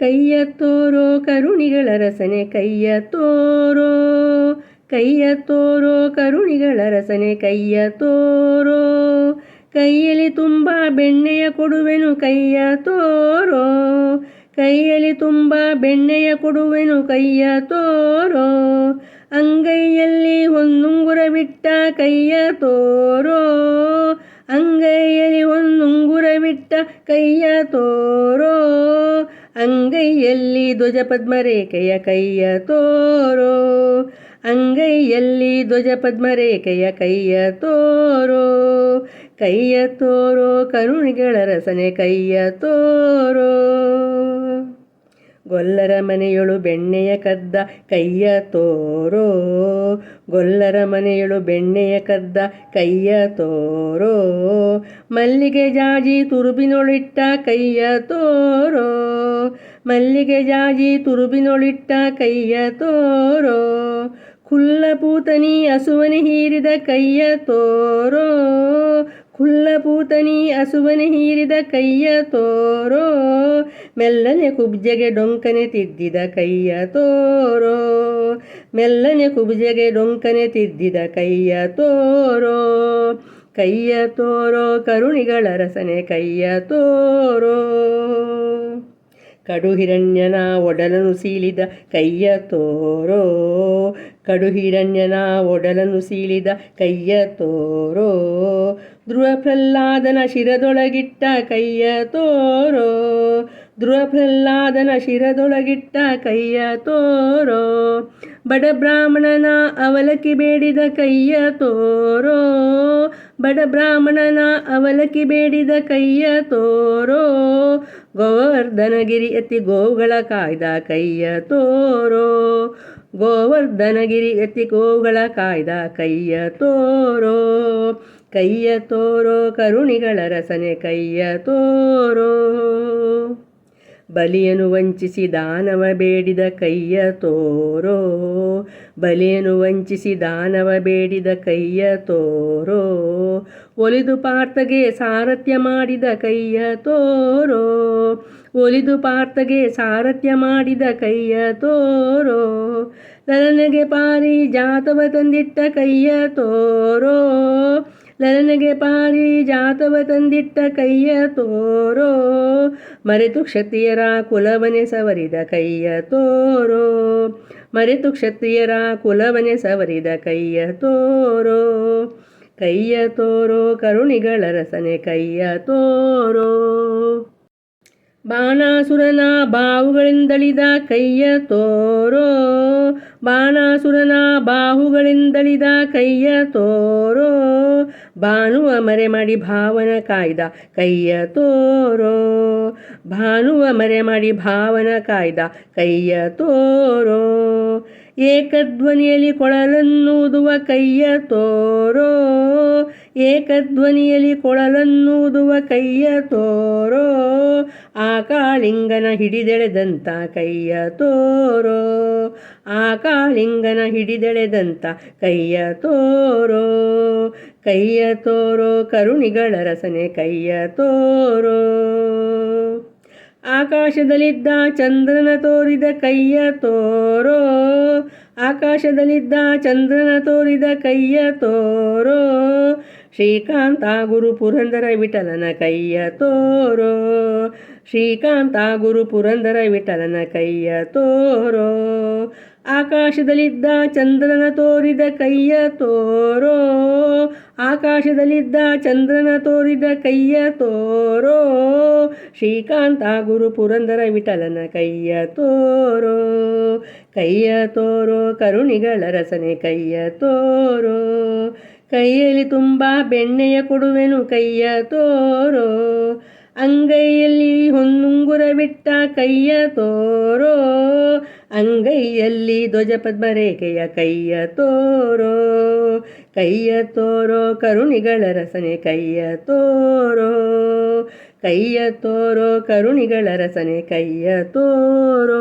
ಕೈಯ ತೋರೋ ಕರುಣಿಗಳ ರಸನೆ, ಕೈಯ ತೋರೋ ಕೈಯ ತೋರೋ ಕರುಣಿಗಳ ರಸನೆ, ಕೈಯ ತೋರೋ. ಕೈಯಲ್ಲಿ ತುಂಬ ಬೆಣ್ಣೆಯ ಕೊಡುವೆನು, ಕೈಯ ತೋರೋ. ಕೈಯಲ್ಲಿ ತುಂಬ ಬೆಣ್ಣೆಯ ಕೊಡುವೆನು, ಕೈಯ ತೋರೋ. ಅಂಗೈಯಲ್ಲಿ ಒಂದುಂಗುರ ಬಿಟ್ಟ, ಕೈಯ ತೋರೋ. ಅಂಗೈಯಲ್ಲಿ ಒಂದುಂಗುರ ಬಿಟ್ಟ, ಕೈಯ ತೋರೋ. ಅಂಗೈಯಲ್ಲಿ ಧ್ವಜ ಪದ್ಮರೇಖೆಯ ಕೈಯ ತೋರೋ. ಅಂಗೈಯಲ್ಲಿ ಧ್ವಜ ಪದ್ಮರೇಖೆಯ ಕೈಯ ತೋರೋ. ಕೈಯ ತೋರೋ, ಕರುಣಿಗಳ ರಸನೆ ಕೈಯ ತೋರೋ. ಗೊಲ್ಲರ ಮನೆಯೊಳು ಬೆಣ್ಣೆಯ ಕದ್ದ ಕೈಯ ತೋರೋ. ಗೊಲ್ಲರ ಮನೆಯೊಳು ಬೆಣ್ಣೆಯ ಕದ್ದ ಕೈಯ ತೋರೋ. ಮಲ್ಲಿಗೆ ಜಾಜಿ ತುರುಬಿನೊಳಿಟ್ಟ ಕೈಯ ತೋರೋ. ಮಲ್ಲಿಗೆ ಜಾಜಿ ತುರುಬಿನೊಳಿಟ್ಟ ಕೈಯ ತೋರೋ. ಕುಲ್ಲಪೂತನಿ ಹಸುವನೆ ಹೀರಿದ ಕೈಯ ತೋರೋ. ಕುಲ್ಲಪೂತನಿ ಹಸುವನೆ ಹೀರಿದ ಕೈಯ ತೋರೋ. ಮೆಲ್ಲನೆ ಕುಬ್ಜೆಗೆ ಡೊಂಕನೆ ತಿದ್ದಿದ ಕೈಯ ತೋರೋ. ಮೆಲ್ಲನೆ ಕುಬ್ಜೆಗೆ ಡೊಂಕನೆ ತಿದ್ದಿದ ಕೈಯ ತೋರೋ. ಕೈಯ ತೋರೋ, ಕರುಣಿಗಳ ರಸನೆ ಕೈಯ ತೋರೋ. ಕಡು ಹಿರಣ್ಯನ ಒಡಲನು ಸೀಳಿದ ಕೈಯ ತೋರೋ. ಕಡು ಹಿರಣ್ಯನ ಒಡಲನು ಸೀಳಿದ ಕೈಯ ತೋರೋ. ಧ್ರುವ ಪ್ರಹ್ಲಾದನ ಶಿರದೊಳಗಿಟ್ಟ ಕೈಯ ತೋರೋ. ಧ್ರುವ ಪ್ರಹ್ಲಾದನ ಶಿರದೊಳಗಿಟ್ಟ ಕೈಯ ತೋರೋ, ಬಡ ಬ್ರಾಹ್ಮಣನ ಅವಲಕ್ಕಿ ಬೇಡಿದ ಕೈಯ ತೋರೋ, ಬಡ ಬ್ರಾಹ್ಮಣನ ಅವಲಕ್ಕಿ ಬೇಡಿದ ಕೈಯ ತೋರೋ, ಗೋವರ್ಧನಗಿರಿ ಎತ್ತಿ ಗೋವುಗಳ ಕಾಯ್ದ ಕೈಯ ತೋರೋ, ಗೋವರ್ಧನಗಿರಿ ಎತ್ತಿ ಗೋವುಗಳ ಕಾಯ್ದ ಕೈಯ ತೋರೋ ಕೈಯ ತೋರೋ, ಕರುಣಿಗಳ ರಸನೆ ಕೈಯ ತೋರೋ. ಬಲಿಯನು ವಂಚಿಸಿ ದಾನವ ಬೇಡಿದ ಕೈಯ ತೋರೋ ಬಲಿಯನು ವಂಚಿಸಿ ದಾನವ ಬೇಡಿದ ಕೈಯ ತೋರೋ, ಒಲಿದು ಪಾರ್ಥಗೆ ಸಾರಥ್ಯ ಮಾಡಿದ ಕೈಯ ತೋರೋ, ಒಲಿದು ಪಾರ್ಥಗೆ ಸಾರಥ್ಯ ಮಾಡಿದ ಕೈಯ ತೋರೋ, ನನಗೆ ಪಾರಿ ಜಾತವ ತಂದಿಟ್ಟ ಕೈಯ ತೋರೋ ಲಲನೆಗೆ ಪಾರಿ ಜಾತವ ತಂದಿಟ್ಟ ಕೈಯ ತೋರೋ, ಮರೆತು ಕ್ಷತ್ರಿಯರ ಕುಲವನೆ ಸವರಿದ ಕೈಯ ತೋರೋ, ಮರೆತು ಕ್ಷತ್ರಿಯರ ಕುಲವನೆ ಸವರಿದ ಕೈಯ ತೋರೋ ಕೈಯ ತೋರೋ ಕರುಣಿಗಳ ರಸನೆ ಕೈಯ ತೋರೋ. ಬಾಣಾಸುರನ ಬಾಹುಗಳಿಂದಳಿದ ಕೈಯ ತೋರೋ, ಬಾಣಾಸುರನ ಬಾಹುಗಳಿಂದಳಿದ ಕೈಯ ತೋರೋ ಭಾನುವ ಮರೆ ಮಾಡಿ ಭಾವನ ಕಾಯ್ದ, ಕೈಯ ತೋರೋ. ಭಾನುವ ಮರೆ ಮಾಡಿ ಭಾವನ ಕಾಯ್ದ, ಕೈಯ ತೋರೋ. ಏಕಧ್ವನಿಯಲ್ಲಿ ಕೊಳಲನ್ನೂದುವ ಕೈಯ ತೋರೋ. ಏಕಧ್ವನಿಯಲ್ಲಿ ಕೊಳಲನ್ನೂದುವ ಕೈಯ ತೋರೋ, ಆ ಕಾಳಿಂಗನ ಹಿಡಿದೆಳೆದಂತ ಕೈಯ ತೋರೋ, ಆ ಕಾಳಿಂಗನ ಹಿಡಿದೆಳೆದಂತ ಕೈಯ ತೋರೋ ಕೈಯ ತೋರೋ ಕರುಣಿಗಳ ರಸನೆ ಕೈಯ ತೋರೋ. ಆಕಾಶದಲ್ಲಿದ್ದ ಚಂದ್ರನ ತೋರಿದ ಕೈಯ ತೋರೋ, ಆಕಾಶದಲ್ಲಿದ್ದ ಚಂದ್ರನ ತೋರಿದ ಕೈಯ ತೋರೋ ಶ್ರೀಕಾಂತ ಗುರು ಪುರಂದರ ವಿಠಲನ ಕೈಯ ತೋರೋ. ಶ್ರೀಕಾಂತ ಗುರು ಪುರಂದರ ವಿಠಲನ ಕೈಯ ತೋರೋ. ಆಕಾಶದಲ್ಲಿದ್ದ ಚಂದ್ರನ ತೋರಿದ ಕೈಯ ತೋರೋ. ಆಕಾಶದಲ್ಲಿದ್ದ ಚಂದ್ರನ ತೋರಿದ ಕೈಯ ತೋರೋ. ಶ್ರೀಕಾಂತ ಗುರು ಪುರಂದರ ವಿಠಲನ ಕೈಯ ತೋರೋ. ಕೈಯ ತೋರೋ, ಕರುಣಿಗಳ ರಸನೆ ಕೈಯ ತೋರೋ. ಕೈಯಲ್ಲಿ ತುಂಬ ಬೆಣ್ಣೆಯ ಕೊಡುವೆನು, ಕೈಯ ತೋರೋ. ಅಂಗೈಯಲ್ಲಿ ಹೊನ್ನುಂಗುರ ಬಿಟ್ಟ ಕೈಯ ತೋರೋ. ಅಂಗೈಯಲ್ಲಿ ಧ್ವಜ ಪದ್ಮರೇಖೆಯ ಕೈಯ ತೋರೋ. ಕೈಯ ತೋರೋ ಕರುಣಿಗಳ ರಸನೆ, ಕೈಯ ತೋರೋ. ಕೈಯ ತೋರೋ ಕರುಣಿಗಳ ರಸನೆ, ಕೈಯ ತೋರೋ.